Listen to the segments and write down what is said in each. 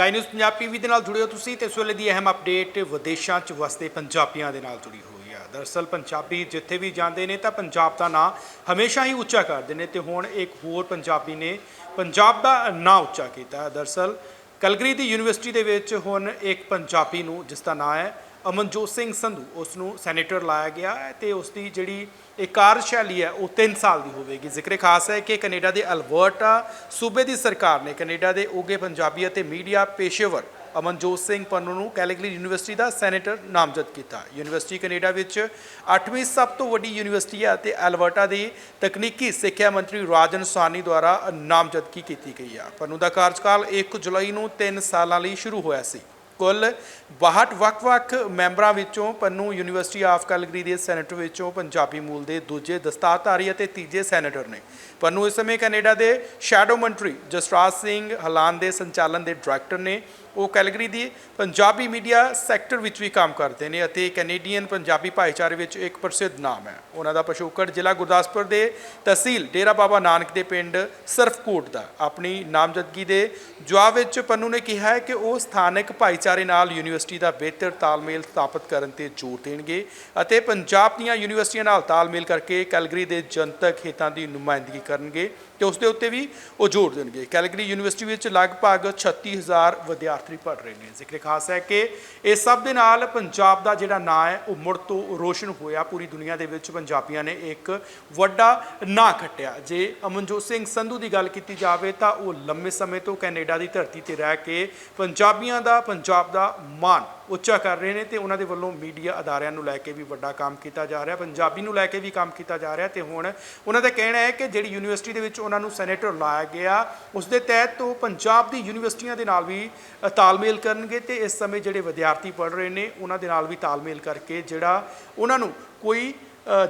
Sky news Punjabi ਵੀ ਦੇ ਨਾਲ ਜੁੜੇ ਹੋ ਤੁਸੀਂ ਤੇ ਇਸ ਵੇਲੇ ਦੀ ਅਹਿਮ ਅਪਡੇਟ ਵਿਦੇਸ਼ਾਂ 'ਚ ਵਸਦੇ ਪੰਜਾਬੀਆਂ ਦੇ ਨਾਲ ਜੁੜੀ ਹੋਈ ਹੈ ਦਰਅਸਲ ਪੰਜਾਬੀ ਜਿੱਥੇ ਵੀ ਜਾਂਦੇ ਨੇ ਤਾਂ ਪੰਜਾਬ ਦਾ ਨਾਂ ਹਮੇਸ਼ਾ ਹੀ ਉੱਚਾ ਕਰਦੇ ਨੇ ਤੇ ਹੁਣ ਇੱਕ ਹੋਰ ਪੰਜਾਬੀ ਨੇ ਪੰਜਾਬ ਦਾ ਨਾਂ ਉੱਚਾ ਕੀਤਾ। ਹੈ ਦਰਅਸਲ ਕਲਗਰੀ ਦੀ ਯੂਨੀਵਰਸਿਟੀ ਦੇ ਵਿੱਚ ਹੁਣ ਇੱਕ ਪੰਜਾਬੀ ਨੂੰ ਜਿਸ ਦਾ ਨਾਂ ਹੈ ਅਮਨਜੋਤ ਸਿੰਘ ਸੰਧੂ ਉਸ ਨੂੰ ਸੈਨੇਟਰ ਲਾਇਆ ਗਿਆ ਹੈ ਤੇ ਉਸ ਦੀ ਜਿਹੜੀ ਇਹ ਕਾਰਜਸ਼ੈਲੀ ਹੈ, ਉਹ 3 ਸਾਲ ਦੀ ਹੋਵੇਗੀ। ਜ਼ਿਕਰ ਖਾਸ ਹੈ ਕਿ ਕੈਨੇਡਾ ਦੇ ਅਲਬਰਟਾ ਸੂਬੇ ਦੀ ਸਰਕਾਰ ਨੇ ਕੈਨੇਡਾ ਦੇ ਉੱਘੇ ਪੰਜਾਬੀ ਅਤੇ ਮੀਡੀਆ ਪੇਸ਼ੇਵਰ ਅਮਨਜੋਤ ਸਿੰਘ ਪੰਨੂ ਨੂੰ ਕੈਲਗਰੀ ਯੂਨੀਵਰਸਿਟੀ ਦਾ ਸੈਨੇਟਰ ਨਾਮਜ਼ਦ ਕੀਤਾ। ਯੂਨੀਵਰਸਿਟੀ ਕੈਨੇਡਾ ਵਿੱਚ 8ਵੀਂ ਸਭ ਤੋਂ ਵੱਡੀ ਯੂਨੀਵਰਸਿਟੀ ਹੈ ਅਤੇ ਐਲਬਰਟਾ ਦੀ ਤਕਨੀਕੀ ਸਿੱਖਿਆ ਮੰਤਰੀ ਰਾਜਨ ਸਾਨੀ ਦੁਆਰਾ ਨਾਮਜ਼ਦਗੀ ਕੀਤੀ ਗਈ ਹੈ। ਪੰਨੂ ਦਾ ਕਾਰਜਕਾਲ 1 ਜੁਲਾਈ ਨੂੰ 3 ਸਾਲਾਂ ਲਈ ਸ਼ੁਰੂ ਹੋਇਆ ਸੀ। ਕੁੱਲ 62 ਵੱਖ-ਵੱਖ ਮੈਂਬਰਾਂ ਵਿੱਚੋਂ ਪੰਨੂ ਯੂਨੀਵਰਸਿਟੀ ਆਫ ਕੈਲਗਰੀ ਦੇ ਸੈਨੇਟਰ ਵਿੱਚੋਂ ਪੰਜਾਬੀ ਮੂਲ ਦੇ ਦੂਜੇ ਦਸਤਾਰਧਾਰੀ ਅਤੇ ਤੀਜੇ ਸੈਨੇਟਰ ਨੇ। ਪੰਨੂ ਇਸ ਸਮੇਂ ਕੈਨੇਡਾ ਦੇ ਸ਼ੈਡੋ ਮੰਤਰੀ ਜਸਰਾਜ ਸਿੰਘ ਹਲਾਨ ਦੇ ਸੰਚਾਲਨ ਦੇ ਡਾਇਰੈਕਟਰ ਨੇ ਉਹ ਕੈਲਗਰੀ ਦੀ ਪੰਜਾਬੀ ਮੀਡੀਆ ਸੈਕਟਰ ਵਿੱਚ ਵੀ ਕੰਮ ਕਰਦੇ ਨੇ ਅਤੇ ਕੈਨੇਡੀਅਨ ਪੰਜਾਬੀ ਭਾਈਚਾਰੇ ਵਿੱਚ ਇੱਕ ਪ੍ਰਸਿੱਧ ਨਾਮ ਹੈ। ਉਹਨਾਂ ਦਾ ਪਸ਼ੂਕੜ ਜ਼ਿਲ੍ਹਾ ਗੁਰਦਾਸਪੁਰ ਦੇ ਤਹਿਸੀਲ ਡੇਰਾ ਬਾਬਾ ਨਾਨਕ ਦੇ ਪਿੰਡ ਸਰਫਕੋਟ ਦਾ। ਆਪਣੀ ਨਾਮਜ਼ਦਗੀ ਦੇ ਜਵਾਬ ਵਿੱਚ ਪੰਨੂ ਨੇ ਕਿਹਾ ਹੈ ਕਿ ਉਹ ਸਥਾਨਕ ਭਾਈਚਾਰੇ ਨਾਲ ਯੂਨੀਵਰਸਿਟੀ ਦਾ ਬਿਹਤਰ ਤਾਲਮੇਲ ਸਥਾਪਿਤ ਕਰਨ ਤੇ ਜ਼ੋਰ ਦੇਣਗੇ ਅਤੇ ਪੰਜਾਬ ਦੀਆਂ ਯੂਨੀਵਰਸਿਟੀਆਂ ਨਾਲ ਤਾਲਮੇਲ ਕਰਕੇ ਕੈਲਗਰੀ ਦੇ ਜਨਤਕ ਹਿੱਤਾਂ ਦੀ ਨੁਮਾਇੰਦਗੀ ਕਰਨਗੇ ਤੇ ਉਸ ਦੇ ਉੱਤੇ ਵੀ ਉਹ ਜ਼ੋਰ ਦੇਣਗੇ। ਕੈਲਗਰੀ ਯੂਨੀਵਰਸਿਟੀ ਵਿੱਚ ਲਗਭਗ 36000 ਵਿਦਿਆਰਥੀ ਪੜ੍ਹ ਰਹੇ ਨੇ। ਜ਼ਿਕਰ ਖਾਸ ਹੈ ਕਿ ਇਹ ਸਭ ਦੇ ਨਾਲ ਪੰਜਾਬ ਦਾ ਜਿਹੜਾ ਨਾਂ ਹੈ, ਉਹ ਮੁੜ ਤੋਂ ਰੋਸ਼ਨ ਹੋਇਆ। ਪੂਰੀ ਦੁਨੀਆ ਦੇ ਵਿੱਚ ਪੰਜਾਬੀਆਂ ਨੇ ਇੱਕ ਵੱਡਾ ਨਾਂ ਖੱਟਿਆ। ਜੇ ਅਮਨਜੋਤ ਸਿੰਘ ਸੰਧੂ ਦੀ ਗੱਲ ਕੀਤੀ ਜਾਵੇ ਤਾਂ ਉਹ ਲੰਮੇ ਸਮੇਂ ਤੋਂ ਕੈਨੇਡਾ ਦੀ ਧਰਤੀ ਤੇ ਰਹਿ ਕੇ ਪੰਜਾਬੀਆਂ ਦਾ, ਪੰਜਾਬ ਦਾ ਮਾਣ ਉੱਚਾ ਕਰ ਰਹੇ ਨੇ ਤੇ ਉਹਨਾਂ ਦੇ ਵੱਲੋਂ ਮੀਡੀਆ ਅਦਾਰਿਆਂ ਨੂੰ ਲੈ ਕੇ ਵੀ ਵੱਡਾ ਕੰਮ ਕੀਤਾ ਜਾ ਰਿਹਾ, ਪੰਜਾਬੀ ਨੂੰ ਲੈ ਕੇ ਵੀ ਕੰਮ ਕੀਤਾ ਜਾ ਰਿਹਾ ਤੇ ਹੁਣ ਉਹਨਾਂ ਦਾ ਕਹਿਣਾ ਹੈ ਕਿ ਜਿਹੜੀ ਯੂਨੀਵਰਸਿਟੀ ਦੇ ਵਿੱਚ ਉਹਨਾਂ ਨੂੰ ਸੈਨੇਟਰ ਲਾਇਆ ਗਿਆ ਉਸ ਦੇ ਤਹਿਤ ਉਹ ਪੰਜਾਬ ਦੀ ਯੂਨੀਵਰਸਿਟੀਆਂ ਦੇ ਨਾਲ ਵੀ ਤਾਲਮੇਲ ਕਰਨਗੇ ਤੇ ਇਸ ਸਮੇਂ ਜਿਹੜੇ ਵਿਦਿਆਰਥੀ ਪੜ੍ਹ ਰਹੇ ਨੇ, ਉਹਨਾਂ ਦੇ ਨਾਲ ਵੀ ਤਾਲਮੇਲ ਕਰਕੇ ਜਿਹੜਾ ਉਹਨਾਂ ਨੂੰ ਕੋਈ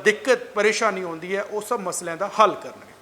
ਦਿੱਕਤ, ਪਰੇਸ਼ਾਨੀ ਆਉਂਦੀ ਹੈ, ਉਹ ਸਭ ਮਸਲਿਆਂ ਦਾ ਹੱਲ ਕਰਨਗੇ।